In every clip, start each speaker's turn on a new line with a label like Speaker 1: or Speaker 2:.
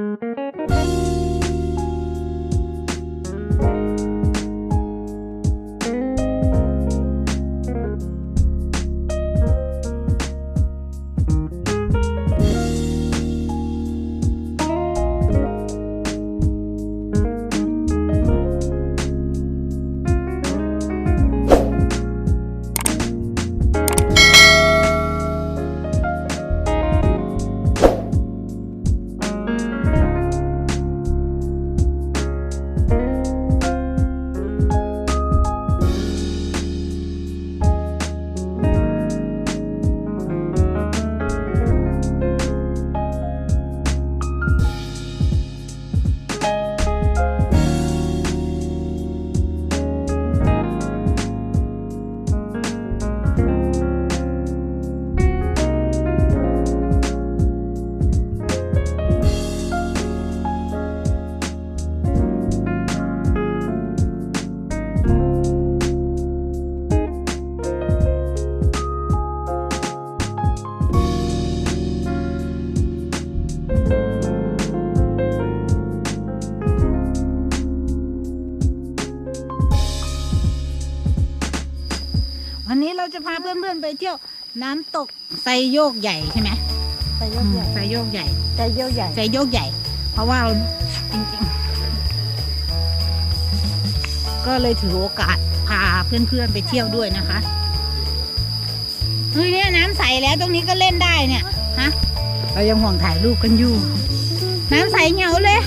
Speaker 1: วัน จะพาเพื่อนๆไปเที่ยวน้ำตกไซโยกใหญ่ใช่ไหม
Speaker 2: แต่ยกใหญ่
Speaker 1: ไซโยกใหญ่
Speaker 2: แต่ยกใหญ่
Speaker 1: ไซโยกใหญ่ เพราะว่าเราจริงๆ ก็เลยถือโอกาสพาเพื่อนๆไปเที่ยวด้วยนะคะเฮ้ยเนี่ยน้ำใสแล้วตรงนี้ก็เล่นได้เนี่ยฮะเรายังห่วงถ่ายรูปกันอยู่ น้ำใสเหงาเลย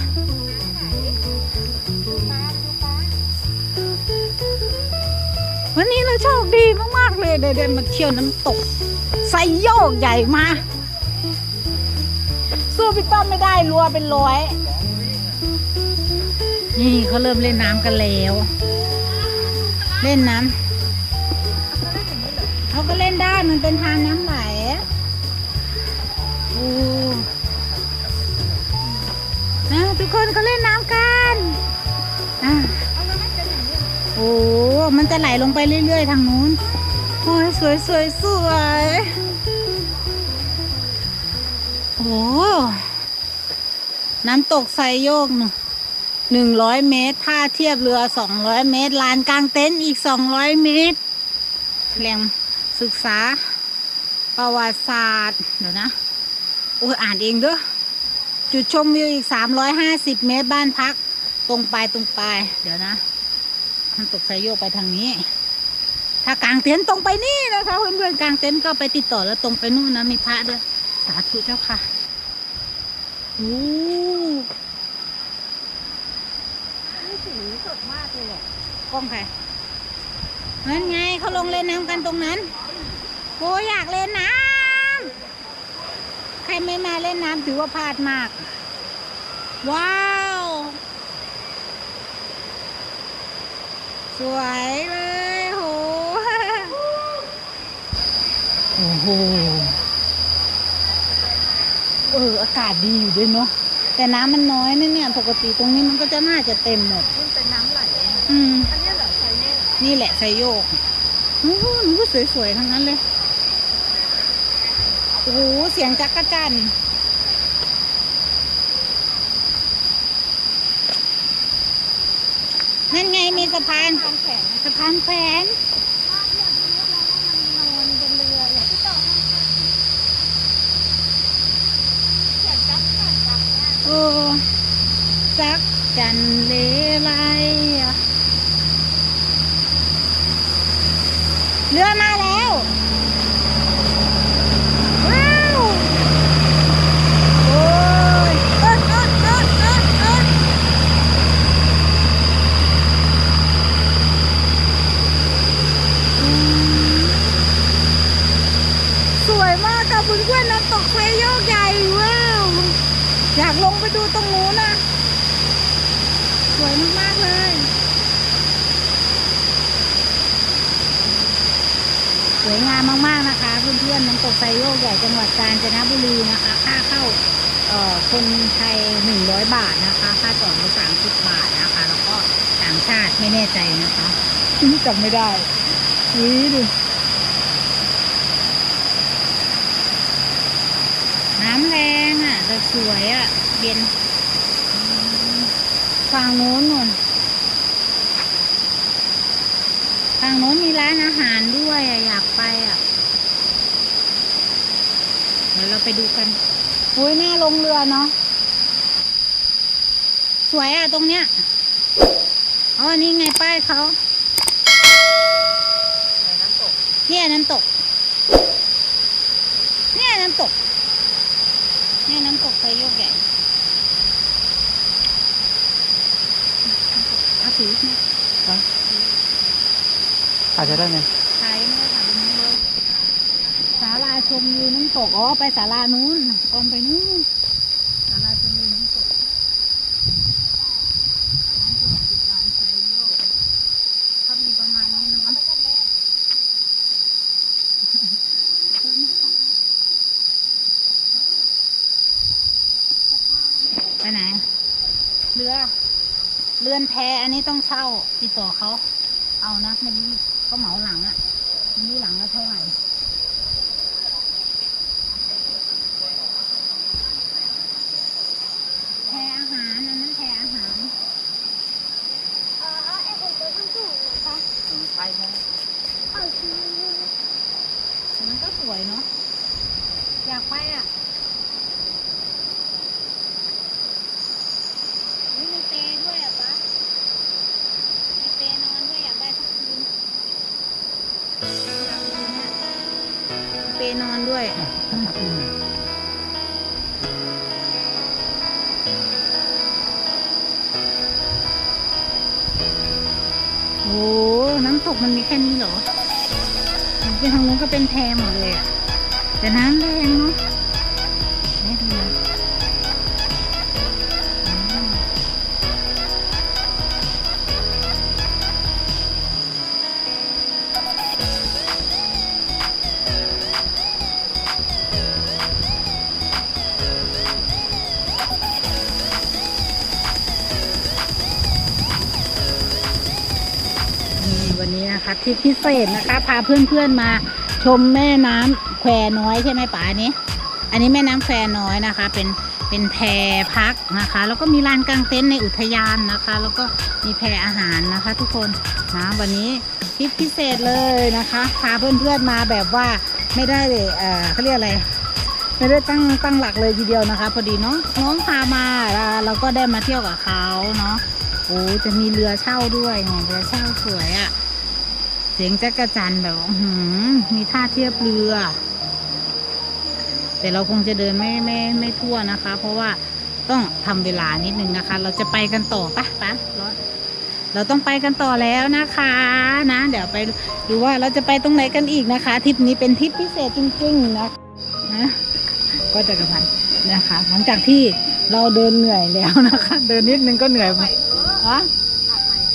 Speaker 1: วันนี้เราโชคดีมากๆเลยได้ได้มาเที่ยวน้ำตกไซโยกใหญ่มาสู้พี่ต้อมไม่ได้รัวเป็นร้อย นี่เขาเริ่มเล่นน้ำกันแล้ว เล่นน้ำเขาก็เล่นได้มันเป็นทางน้ำไหลโอ้ทุกคนเขาเล่นน้ำกันอะ อ้มันจะไหลลงไปเรื่อย ๆ ทางนู้น โอ้ยสวยสวยสวยโอ้น้ำตกไซโยกหนึ่งร้อยเมตร ท่าเทียบเรือสองร้อยเมตร ลานกลางเต็นท์อีกสองร้อยเมตร แหล่งศึกษา ประวัติศาสตร์ เดี๋ยวนะ โอ้ยอ่านเองเด้อ จุดชมวิวอีกสามร้อยห้าสิบเมตรบ้านพัก ตรงไปตรงไป เดี๋ยวนะ น้ำตกไซโยกไปทางนี้ ถ้ากางเต็นท์ตรงไปนี่นะคะเพื่อนๆกางเต็นท์ก็ไปติดต่อแล้วตรงไปนู่นนะมีพระด้วย สาธุเจ้าค่ะโอ้
Speaker 2: สีสีสดมากเลยอะ
Speaker 1: กล้องใครนั่นไงเขาลงเล่นน้ำกันตรงนั้นโอ้อยากเล่นน้ำใครไม่มาเล่นน้ำถือว่าพลาดมาก ว้าว สวยเลยโหโอ้โหเอออากาศดีอยู่ด้วยเนาะแต่น้ำมันน้อยนะเนี่ย ปกติตรงนี้มันก็จะน่าจะเต็มหมด
Speaker 2: มันเป็นน้ำไหลอะ
Speaker 1: อืม
Speaker 2: อันเนี้ยเหรอไซโยก
Speaker 1: นี่แหละไซโยกโอ้โหหนูก็สวยๆทั้งนั้นเลย โอ้โหเสียงจักรจันทร์ นั่นไงมีสะพาน
Speaker 2: ทางแขน
Speaker 1: สะพานแขวน
Speaker 2: นอนบนเรืออย่างที่ต่อเขียนจักรจันทร์จักรเนี่ย
Speaker 1: โอ้จักรจันทร์เลไลอะเรือมาแล้วว้าว โอ้ยเอิ้นเอิ้นเอิ้นเอิ้นเอิ้นอืมสวยมา กค่ะเพื่อนๆน้ำตกไฟโยกใหญ่ว้าวอยากลงไปดูตรงนู้นนะสวยมากๆเลยสวยงามมากๆนะคะ เพื่อนๆน้ำตกไซโยกใหญ่จังหวัดกาญจนบุรีนะคะ ค่าเข้าเอ่อคนไทยหนึ่งร้อยบาทนะคะ ค่าจอดรถสามสิบบาทนะคะ แล้วก็ต่างชาติไม่แน่ใจนะคะจำไม่ได้นี่ดู น้ำแรงอะ แต่ สวยอะเย็นฝั่งนู้นนู่นฝั่งนู้นมีร้านอาหารด้วยอะอยากไปอะ เดี๋ยวเราไปดูกันอุ้ยหน้าลงเรือเนาะสวยอะตรงเนี้ยอ๋อนี่ไงป้ายเขา
Speaker 2: ไปน้ำตก
Speaker 1: เนี่ยน้ำตก เนี่ยน้ำตก เนี่ยน้ำตกไฟโยกใหญ่เอาถือเนี่ย
Speaker 3: อาจจะได้ไง
Speaker 1: ใช้ไม่ได้ถ่ายตรงนี้เลยศาลาชมวิวน้ำตก อ๋อ ไปศาลานู้นก่อนไปนู้นศาลาชมวิวน้ำตกร้านสวัสดิการไฟโยกเขามีประมาณนี้นะมั้ง ไปไหน เรือ เรือนแพอันนี้ต้องเช่าติดต่อเขา เอานะไม่รู้เขาเหมาหลังอะ่ะไม่รู้หลังละเท่าไหร่แพอาหาร อันนั้นแพอาหาร
Speaker 2: เออเอาไอ้คนตัวสูงๆนะคะ
Speaker 3: ใช่ไหม
Speaker 2: เอาชื่อ
Speaker 1: แต่มันก็สวยเนาะอยากไปอะอุ๊ยมีเปรด้วยอะปะมีเปรนอนด้วยอยากได้สักคืนอยากดูเนี่ยมี เปรนอนด้วยโอ้น้ำตกมันมีแค่นี้เหรอเป็นทางนู้นก็เป็นแพหมดเลยอะแต่น้ำแรงเนาะไม่ดูนะ นะคะทริปพิเศษนะคะ พาเพื่อนๆมาชมแม่น้ำแควน้อยใช่ไหมป๋าอันนี้ อันนี้แม่น้ำแควน้อยนะคะ เป็นเป็นแพพักนะคะ แล้วก็มีลานกลางเต็นท์ในอุทยานนะคะ แล้วก็มีแพอาหารนะคะ ทุกคนนะวันนี้ทริปพิเศษเลยนะคะ พาเพื่อนๆมาแบบว่าไม่ได้เออเขาเรียกอะไรไม่ได้ตั้งตั้งหลักเลยทีเดียวนะคะพอดีน้องน้องพามาอ่าเราก็ได้มาเที่ยวกับเขาเนาะโอ้จะมีเรือเช่าด้วยเนี่ยเรือเช่าสวยอะ่ะ เสียงจักระจันแบบว่าหือมีท่าเทียบเรือ แต่เราคงจะเดินไม่ไม่ไม่ทั่วนะคะ เพราะว่าต้องทำเวลานิดนึงนะคะ เราจะไปกันต่อปะปะร้อนเราต้องไปกันต่อแล้วนะคะนะ เดี๋ยวไปดูว่าเราจะไปตรงไหนกันอีกนะคะทริปนี้เป็นทริปพิเศษจริงๆนะนะก็จะกระพันนะคะ หลังจากที่เราเดินเหนื่อยแล้วนะคะ เดินนิดนึงก็เหนื่อย
Speaker 2: อะ
Speaker 1: ฮะ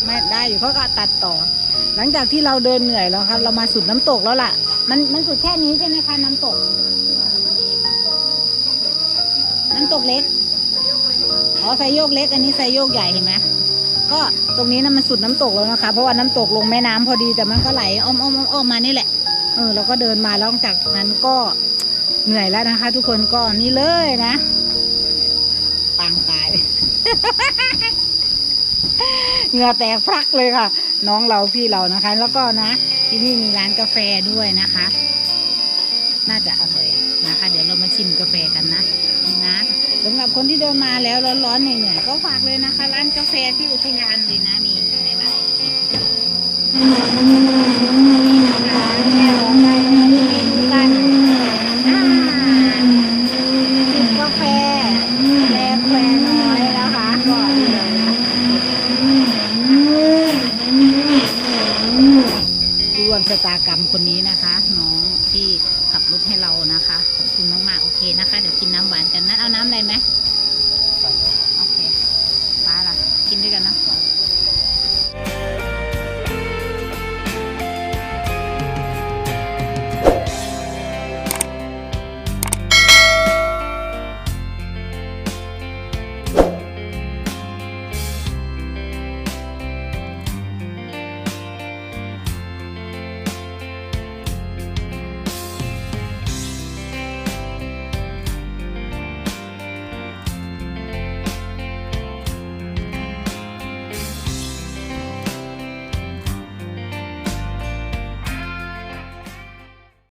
Speaker 2: ไม่
Speaker 1: ได้อยู่เขาก็ตัดต่อ หลังจากที่เราเดินเหนื่อยแล้วครับ เรามาสุดน้ำตกแล้วล่ะ มันมันสุดแค่นี้ใช่ไหมคะน้ำตก น้ำตกเล็กอ๋อไซโยกเล็ก อันนี้ไซโยกใหญ่เห็นไหมก็ตรงนี้นะมันสุดน้ำตกแล้วนะคะ เพราะว่าน้ำตกลงแม่น้ำพอดีแต่มันก็ไหลอ้อมอ้อมอ้อมอ้อมานี่แหละเออเราก็เดินมาแล้วหลังจากนั้นก็เหนื่อยแล้วนะคะ ทุกคนก็นี่เลยนะปางตาย เหงื่อแตกพรักเลยค่ะ น้องเราพี่เรานะคะ แล้วก็นะ ที่นี่มีร้านกาแฟด้วยนะคะ น่าจะอร่อยนะคะ เดี๋ยวเรามาชิมกาแฟกันนะนะสำหรับคนที่เดินมาแล้วร้อนๆเหนื่อยๆก็ฝากเลยนะคะ ร้านกาแฟที่อุทยานเลยนะมีหลายๆที่นี่นะคะแม่ร้องได้นะเมนูกันอ่าจิบกาแฟแลแควน้อยนะคะก่อนเลยนะ ร่วมชะตากรรมคนนี้นะคะ น้องที่ขับรถให้เรานะคะ ขอบคุณมากๆโอเคนะคะ เดี๋ยวกิน น้ำห